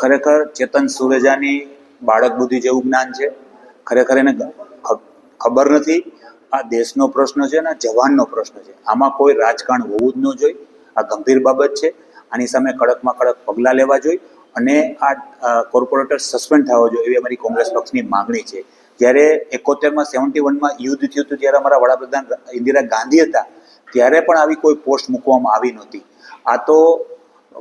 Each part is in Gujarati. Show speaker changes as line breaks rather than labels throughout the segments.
ખરેખર ચેતન સુરેજાની બાળક બુદ્ધિ જેવું જ્ઞાન છે. ખરેખર એને ખબર નથી. આ દેશનો પ્રશ્ન છે અને જવાનનો પ્રશ્ન છે. આમાં કોઈ રાજકારણ હોવું જ ન જોઈએ. આ ગંભીર બાબત છે. આની સામે કડકમાં કડક પગલાં લેવા જોઈએ અને આ કોર્પોરેટર સસ્પેન્ડ થવા જોઈએ એવી અમારી કોંગ્રેસ પક્ષની માગણી છે. જ્યારે એકોતેરમાં સેવન્ટી વનમાં યુદ્ધ થયું હતું જ્યારે અમારા વડાપ્રધાન ઇન્દિરા ગાંધી હતા, ત્યારે પણ આવી કોઈ પોસ્ટ મૂકવામાં આવી નહોતી. આ તો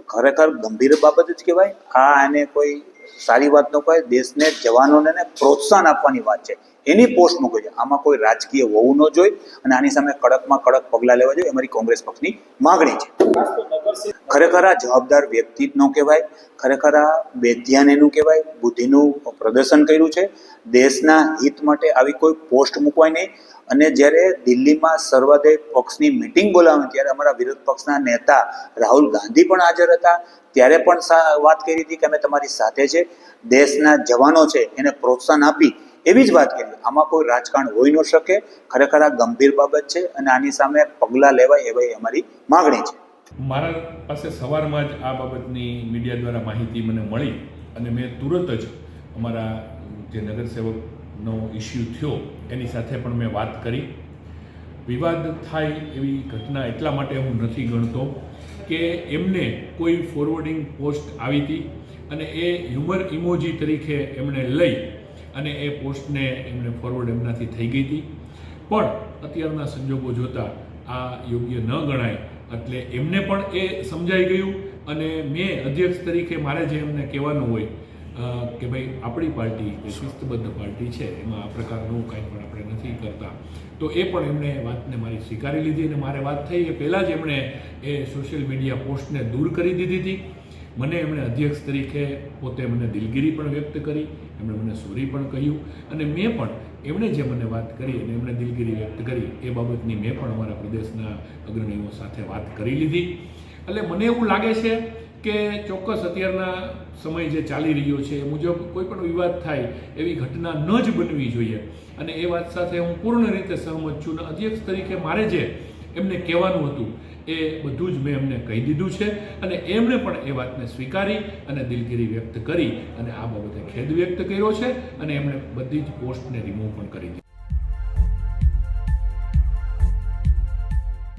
ખરેખર ગંભીર બાબત જ કહેવાય. આ એને કોઈ સારી વાત ન કહેવાય દેશને જવાનોને પ્રોત્સાહન આપવાની વાત છે. એની પોસ્ટ મૂકવી જોઈએ આમાં કોઈ રાજકીય હોવું ન જોઈએ અને આની સામે કડકમાં કડક પગલાં લેવા જોઈએ. અમારી કોંગ્રેસ પક્ષની માગણી છે. ખરેખર આ જવાબદાર વ્યક્તિ જ ન કહેવાય, ખરેખર આ બેધ્યાન એનું કહેવાય, બુદ્ધિનું પ્રદર્શન કર્યું છે. દેશના હિત માટે આવી કોઈ પોસ્ટ મૂકવાય નહીં. અને જ્યારે દિલ્હીમાં સર્વોદય પક્ષની મિટિંગ બોલાવી, ત્યારે અમારા વિરોધ પક્ષના નેતા રાહુલ ગાંધી પણ હાજર હતા. ત્યારે પણ વાત કરી હતી કે અમે તમારી સાથે છે. દેશના જવાનો છે, એને પ્રોત્સાહન આપી એવી જ વાત કરી આમાં કોઈ રાજકારણ હોઈ ન શકે. ખરેખર આ ગંભીર બાબત છે અને આની સામે પગલાં લેવાય એવી અમારી માગણી છે.
મારા પાસે સવારમાં જ આ બાબતની મીડિયા દ્વારા માહિતી મને મળી અને મેં તુરંત જ અમારા જે નગરસેવકનો ઇસ્યુ થયો, એની સાથે પણ મેં વાત કરી. વિવાદ થાય એવી ઘટના એટલા માટે હું નથી ગણતો કે એમને કોઈ ફોરવર્ડિંગ પોસ્ટ આવી હતી અને એ હ્યુમર ઇમોજી તરીકે એમણે લઈ અને એ પોસ્ટને એમને ફોરવર્ડ એમનાથી થઈ ગઈ હતી. પણ અત્યારના સંજોગો જોતા આ યોગ્ય ન ગણાય એટલે એમને પણ એ સમજાઈ ગયું અને મેં અધ્યક્ષ તરીકે મારે જે એમને કહેવાનું હોય કે ભાઈ આપણી પાર્ટી એ શિસ્તબદ્ધ પાર્ટી છે, એમાં આ પ્રકારનું કાંઈ પણ આપણે નથી કરતા. તો એ પણ એમણે વાતને મારી સ્વીકારી લીધી અને મારે વાત થઈ એ પહેલાં જ એમણે એ સોશિયલ મીડિયા પોસ્ટને દૂર કરી દીધી હતી. મને એમણે અધ્યક્ષ તરીકે પોતે મને દિલગીરી પણ વ્યક્ત કરી, એમણે મને સોરી પણ કહ્યું. અને મેં પણ એમણે જે મને વાત કરી અને એમણે દિલગીરી વ્યક્ત કરી, એ બાબતની મેં પણ અમારા પ્રદેશના અગ્રણીઓ સાથે વાત કરી લીધી. એટલે મને એવું લાગે છે કે ચોક્કસ અત્યારના સમય જે ચાલી રહ્યો છે, એ મુજબ કોઈ પણ વિવાદ થાય, એવી ઘટના ન જ બનવી જોઈએ. અને એ વાત સાથે હું પૂર્ણ રીતે સહમત છું અને અધ્યક્ષ તરીકે મારે જે એમને કહેવાનું હતું એ બધું જ મેં એમને કહી દીધું છે. અને એમણે પણ એ વાતને સ્વીકારી અને દિલગીરી વ્યક્ત કરી અને આ બાબતે ખેદ વ્યક્ત કર્યો છે અને એમણે બધી જ પોસ્ટને રિમૂવ પણ કરી દીધી.